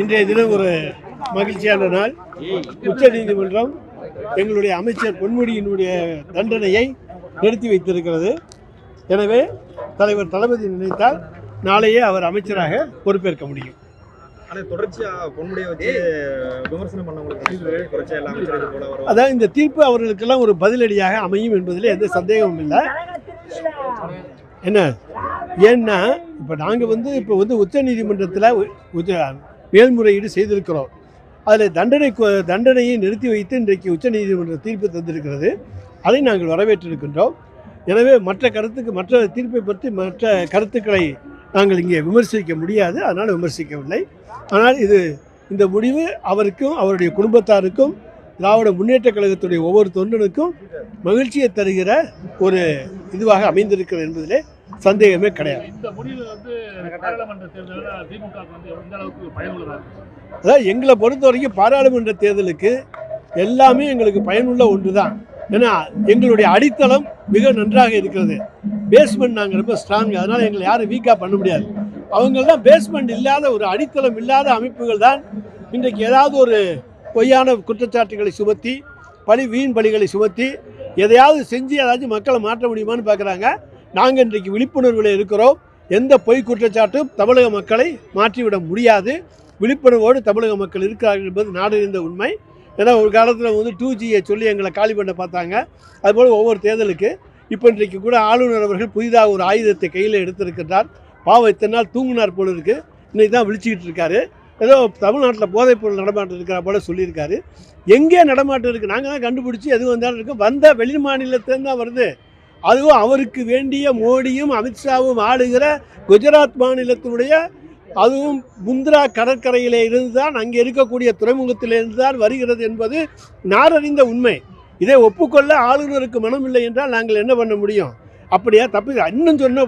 இன்றைய தினம் ஒரு மகிழ்ச்சியான நாள். உச்ச நீதிமன்றம் எங்களுடைய அமைச்சர் பொன்முடியினுடைய தண்டனையை நிறுத்தி வைத்திருக்கிறது. எனவே தலைவர் தளபதி நினைத்தால் நாளையே அவர் அமைச்சராக பொறுப்பேற்க முடியும். அதாவது இந்த தீர்ப்பு அவர்களுக்கெல்லாம் ஒரு பதிலடியாக அமையும் என்பதில் எந்த சந்தேகமும் இல்லை. என்ன? ஏன்னா இப்போ நாங்கள் வந்து இப்போ வந்து உச்ச நீதிமன்றத்தில் மேல்முறையீடு செய்திருக்கிறோம். அதில் தண்டனை தண்டனையை நிறுத்தி வைத்து இன்றைக்கு உச்சநீதிமன்ற தீர்ப்பு தந்திருக்கிறது. அதை நாங்கள் வரவேற்றிருக்கின்றோம். எனவே மற்ற கருத்துக்கு மற்ற தீர்ப்பை பற்றி மற்ற கருத்துக்களை நாங்கள் இங்கே விமர்சிக்க முடியாது. அதனால் விமர்சிக்கவில்லை. ஆனால் இது இந்த முடிவு அவருக்கும் அவருடைய குடும்பத்தாருக்கும் திராவிட முன்னேற்ற கழகத்துடைய ஒவ்வொரு தொண்டனுக்கும் மகிழ்ச்சியை தருகிற ஒரு இதுவாக அமைந்திருக்கிறது என்பதிலே சந்தேகமே கிடையாது. அதாவது எங்களை பொறுத்த வரைக்கும் பாராளுமன்ற தேர்தலுக்கு எல்லாமே எங்களுக்கு பயனுள்ள ஒன்று தான் ஏன்னா எங்களுடைய அடித்தளம் மிக நன்றாக இருக்கிறது. பேஸ்மெண்ட் நாங்கள் ரொம்ப ஸ்ட்ராங் அதனால் எங்களை யாரும் வீக்காக பண்ண முடியாது. அவங்கெல்லாம் பேஸ்மெண்ட் இல்லாத ஒரு அடித்தளம் இல்லாத அமைப்புகள் தான் இன்றைக்கு ஏதாவது ஒரு பொய்யான குற்றச்சாட்டுகளை சுமத்தி பழி வீண் பலிகளை சுமத்தி எதையாவது செஞ்சு ஏதாச்சும் மக்களை மாற்ற முடியுமான்னு பார்க்குறாங்க நாங்கள் இன்றைக்கு விழிப்புணர்வில் இருக்கிறோம். எந்த பொய் குற்றச்சாட்டும் தமிழக மக்களை மாற்றிவிட முடியாது. விழிப்புணர்வோடு தமிழக மக்கள் இருக்கிறார்கள் என்பது நாடறிந்த உண்மை. ஏன்னா ஒரு காலத்தில் வந்து டூ ஜியை சொல்லி எங்களை காலி பண்ண பார்த்தாங்க. அதுபோல் ஒவ்வொரு தேர்தலுக்கு இப்போ இன்றைக்கு கூட ஆளுநர் அவர்கள் புதிதாக ஒரு ஆயுதத்தை கையில் எடுத்திருக்கின்றார். பாவம் இத்தனை நாள் தூங்குனார் போல இருக்கு. இன்னைக்கு தான் விழிச்சிக்கிட்டு இருக்காரு. ஏதோ தமிழ்நாட்டில் போதைப் பொருள் நடமாட்டம் இருக்கிற போல சொல்லியிருக்காரு. எங்கே நடமாட்டம் இருக்குது நாங்கள் தான் கண்டுபிடிச்சி எது வந்தாலும் இருக்கும் வந்த வெளி மாநிலத்திலேருந்து தான் வருது. அதுவும் அவருக்கு வேண்டிய மோடியும் அமித்ஷாவும் ஆளுகிற குஜராத் மாநிலத்தினுடைய அதுவும் முந்திரா கடற்கரையிலே இருந்து தான் அங்கே இருக்கக்கூடிய துறைமுகத்திலிருந்து தான் வருகிறது என்பது நாரறிந்த உண்மை. இதை ஒப்புக்கொள்ள ஆளுநருக்கு இல்லை என்றால் நாங்கள் என்ன பண்ண முடியும்? அப்படியா? தப்பு. இன்னும் சொன்ன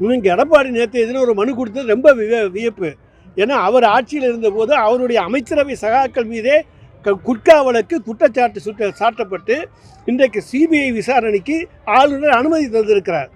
இன்னும் எடப்பாடி நேற்று எதிர ஒரு மனு கொடுத்தது ரொம்ப வியப்பு. ஏன்னா அவர் ஆட்சியில் இருந்தபோது அவருடைய அமைச்சரவை சகாக்கள் மீதே குட்கா வழக்கு குற்றச்சாட்டு சுட்ட சாட்டப்பட்டு இன்றைக்கு சிபிஐ விசாரணைக்கு ஆளுநர் அனுமதி தந்திருக்கிறார்.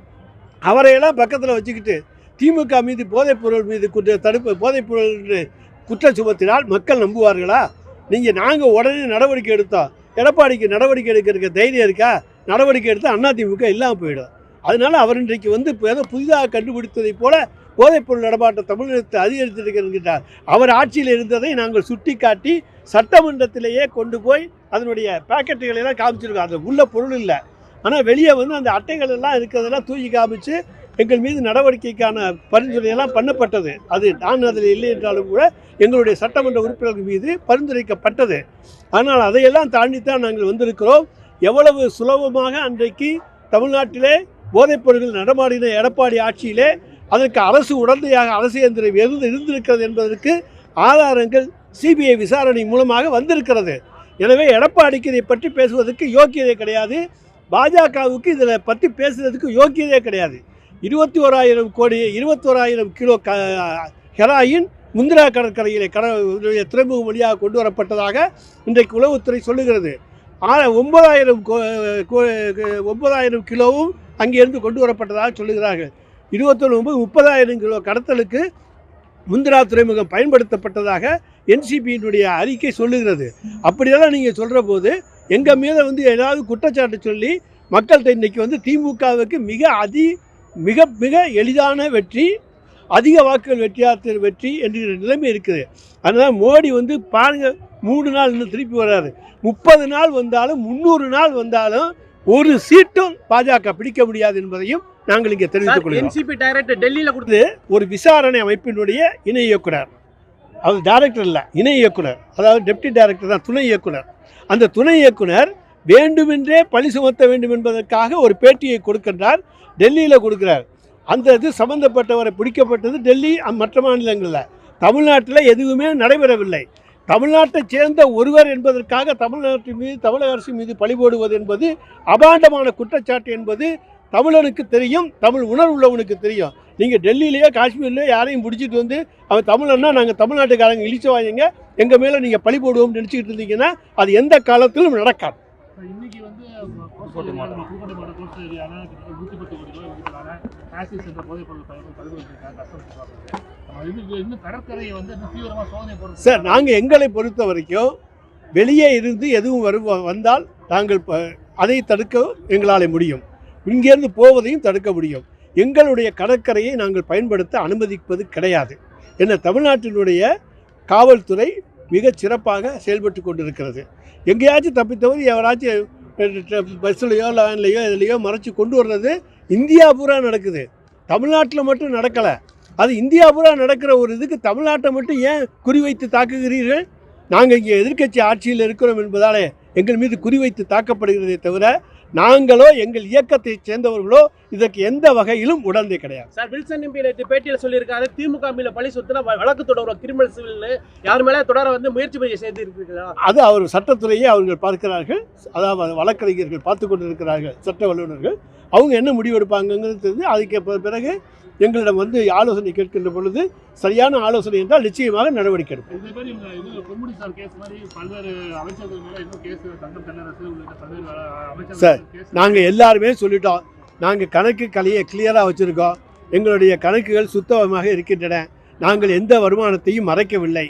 அவரையெல்லாம் பக்கத்தில் வச்சுக்கிட்டு திமுக மீது போதைப்பொருள் மீது குற்ற தடுப்பு போதைப்பொருள் என்று குற்றம் சுமத்தினால் மக்கள் நம்புவார்களா? நீங்கள் நாங்கள் உடனே நடவடிக்கை எடுத்தோம். எடப்பாடிக்கு நடவடிக்கை எடுக்கிறதுக்கு தைரியம் இருக்கா? நடவடிக்கை எடுத்தால் அதிமுக இல்லாமல் போயிடும். அதனால அவர் இன்றைக்கு வந்து இப்போ ஏதோ புதிதாக கண்டுபிடித்ததைப் போல போதைப்பொருள் நடமாட்டம் தமிழகத்தை அதிகரித்திருக்கிறார் அவர் ஆட்சியில் இருந்ததை நாங்கள் சுட்டிக்காட்டி சட்டமன்றத்திலேயே கொண்டு போய் அதனுடைய பாக்கெட்டுகளை எல்லாம் காமிச்சிருக்கோம். அது உள்ள பொருள் இல்லை. ஆனால் வெளியே வந்து அந்த அட்டைகள் எல்லாம் இருக்கிறதெல்லாம் தூக்கி காமிச்சு எங்கள் மீது நடவடிக்கைக்கான பரிந்துரையெல்லாம் பண்ணப்பட்டது. அது நான் அதில் இல்லை என்றாலும் கூட எங்களுடைய சட்டமன்ற உறுப்பினர்கள் மீது பரிந்துரைக்கப்பட்டது. ஆனால் அதையெல்லாம் தாண்டித்தான் நாங்கள் வந்திருக்கிறோம். எவ்வளவு சுலபமாக அன்றைக்கு தமிழ்நாட்டிலே போதைப் பொருட்கள் நடமாடின எடப்பாடி ஆட்சியிலே அதற்கு அரசு உடந்தையாக அரசு இயந்திரம் எதிர்ந்து இருந்திருக்கிறது என்பதற்கு ஆதாரங்கள் சிபிஐ விசாரணை மூலமாக வந்திருக்கிறது. எனவே எடப்பாடிக்கு இதை பற்றி பேசுவதற்கு யோக்கியதே கிடையாது. பாஜகவுக்கு இதில் பற்றி பேசுறதுக்கு யோக்கியதே கிடையாது. இருபத்தி ஓராயிரம் கோடி இருபத்தோராயிரம் கிலோ க ஹெராயின் முந்திரா கடற்கரையிலே கட துறைமுக வழியாக கொண்டு வரப்பட்டதாக இன்றைக்கு உளவுத்துறை சொல்லுகிறது. ஆனால் ஒன்பதாயிரம் கோ- கோ- ஒன்பதாயிரம் கிலோவும் அங்கேருந்து கொண்டு வரப்பட்டதாக சொல்லுகிறார்கள். இருபத்தொன்று ஒன்பது முப்பதாயிரம் கிலோ கடத்தலுக்கு முந்திரா துறைமுகம் பயன்படுத்தப்பட்டதாக என்சிபியினுடைய அறிக்கை சொல்லுகிறது. அப்படியெல்லாம் நீங்கள் சொல்கிற போது எங்கள் மீது வந்து ஏதாவது குற்றச்சாட்டு சொல்லி மக்கள்கிட்ட இன்றைக்கி வந்து திமுகவுக்கு மிக அதி மிக மிக எளிதான வெற்றி அதிக வாக்குகள் வெற்றியாற்ற வெற்றி என்கிற நிலைமை இருக்குது. அதனால் மோடி வந்து பாருங்கள் மூணு நாள் இன்னும் திருப்பி வராரு முப்பது நாள் வந்தாலும் முந்நூறு நாள் வந்தாலும் ஒரு சீட்டும் பாஜக பிடிக்க முடியாது என்பதையும் நாங்கள் இங்கே தெரிவித்துக் கொள்கிறோம். என்சிபி டைரக்டர் டெல்லியில கொடுத்து ஒரு விசாரணை அமைப்பினுடைய இணை இயக்குனர். அது டைரக்டர் இல்லை இணை இயக்குனர். அதாவது டெப்டி டைரக்டர் தான் துணை இயக்குனர். அந்த துணை இயக்குனர் வேண்டுமென்றே பழி சுமத்த வேண்டும் என்பதற்காக ஒரு பேட்டியை கொடுக்கின்றார் டெல்லியில் கொடுக்கிறார். அந்த இது சம்பந்தப்பட்டவரை பிடிக்கப்பட்டது டெல்லி மற்ற மாநிலங்களில். தமிழ்நாட்டில் எதுவுமே நடைபெறவில்லை. தமிழ்நாட்டைச் சேர்ந்த ஒருவர் என்பதற்காக தமிழ்நாட்டின் மீது தமிழக அரசு மீது பழி போடுவது என்பது அபாண்டமான குற்றச்சாட்டு என்பது தமிழனுக்கு தெரியும் தமிழ் உணர்வு உள்ளவனுக்கு தெரியும். நீங்கள் டெல்லியிலேயோ காஷ்மீர்லேயோ யாரையும் பிடிச்சிட்டு வந்து அவன் தமிழன்னா நாங்கள் தமிழ்நாட்டுக்காரங்க இழிச்சு வாங்க எங்கள் மேலே நீங்கள் பழி போடுவோம்னு நினச்சிக்கிட்டு இருந்தீங்கன்னா அது எந்த காலத்திலும் நடக்காது. இன்னைக்கு வந்து புதுக்கோட்டை மாவட்ட கோஸ்டல் ஏரியாவில் கிட்டத்தட்ட நூற்றி பத்து கோடி ரூபாய் மதிப்பிலான ஆசிஸ் என்ற போதைப் பொருள் இன்னும் கடற்கரையை வந்து இன்னும் தீவிரமா சோதனை போடுறது சார் நாங்கள் எங்களை பொறுத்த வரைக்கும் வெளியே இருந்து எதுவும் வரும் வந்தால் நாங்கள் ப- அதை தடுக்க எங்களால் முடியும். இங்கேருந்து போவதையும் தடுக்க முடியும். எங்களுடைய கடற்கரையை நாங்கள் பயன்படுத்த அனுமதிப்பது கிடையாது. என்ன தமிழ்நாட்டினுடைய காவல்துறை மிகச் சிறப்பாக செயல்பட்டு கொண்டிருக்கிறது. எங்கேயாச்சும் தப்பித்தவர் எவராச்சும் பஸ்ஸுலையோ லேன்லையோ இதுலையோ மறைச்சி கொண்டு வர்றது இந்தியா பூரா நடக்குது. தமிழ்நாட்டில் மட்டும் நடக்கலை. அது இந்தியா பூரா நடக்கிற ஒரு இதுக்கு தமிழ்நாட்டை மட்டும் ஏன் குறிவைத்து தாக்குகிறீர்கள்? நாங்கள் இங்கே எதிர்க்கட்சி ஆட்சியில் இருக்கிறோம் என்பதாலே எங்கள் மீது குறிவைத்து தாக்கப்படுகிறதே தவிர நாங்களோ எங்கள் இயக்கத்தைச் சேர்ந்தவர்களோ இதற்கு எந்த வகையிலும் உடந்தை கிடையாது. சார் வில்சன் எம்பி நேற்று பேட்டியில் சொல்லியிருக்காரு திமுக மீது பழி சொத்துனா வழக்கு தொடரும் கிரிமினல் சிவில்னு யார் மேலே தொடர வந்து முயற்சி பண்ணி செய்து இருக்கிறீங்களா அது அவர் சட்டத்துறையை அவர்கள் பார்க்கிறார்கள் அதாவது வழக்கறிஞர்கள் பார்த்து கொண்டிருக்கிறார்கள் சட்ட வல்லுநர்கள். அவங்க என்ன முடிவெடுப்பாங்கங்கிறது தெரிஞ்சு அதுக்கு பிறகு எங்களிடம் வந்து ஆலோசனை கேட்கின்ற பொழுது சரியான ஆலோசனை என்றால் நிச்சயமாக நடவடிக்கை எடுப்போம். சார் நாங்கள் எல்லாருமே சொல்லிட்டோம். நாங்கள் கணக்கு கலையை கிளியராக வச்சுருக்கோம். எங்களுடைய கணக்குகள் சுத்தமாக இருக்கின்றன. நாங்கள் எந்த வருமானத்தையும் மறைக்கவில்லை.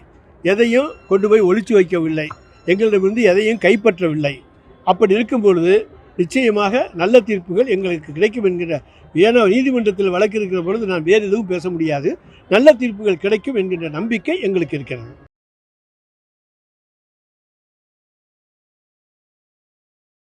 எதையும் கொண்டு போய் ஒளிச்சு வைக்கவில்லை. எங்களிடமிருந்து எதையும் கைப்பற்றவில்லை. அப்படி இருக்கும் பொழுது நிச்சயமாக நல்ல தீர்ப்புகள் எங்களுக்கு கிடைக்கும் என்கிற ஏன்னா நீதிமன்றத்தில் வழக்கு இருக்கிற பொழுது நான் வேறு எதுவும் பேச முடியாது. நல்ல தீர்ப்புகள் கிடைக்கும் என்கின்ற நம்பிக்கை எங்களுக்கு இருக்கிறது.